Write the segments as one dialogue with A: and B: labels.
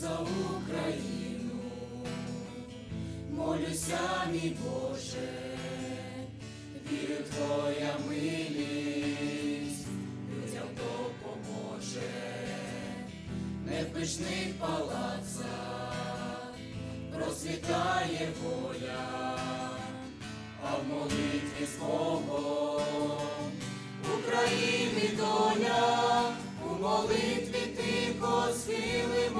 A: за Україну, молюся, мій Боже, вірю, Твоя милість людям допоможе, не в пишних палацах процвітає воля,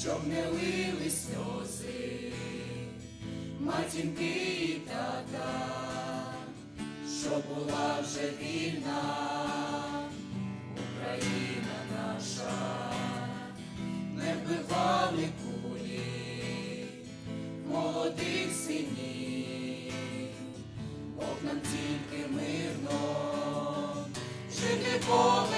A: щоб не лили сльози, матінки і тата, щоб була вже вільна Україна наша, не вбивали кулі молодих синів. Бог нам тільки мирно, жити повелів,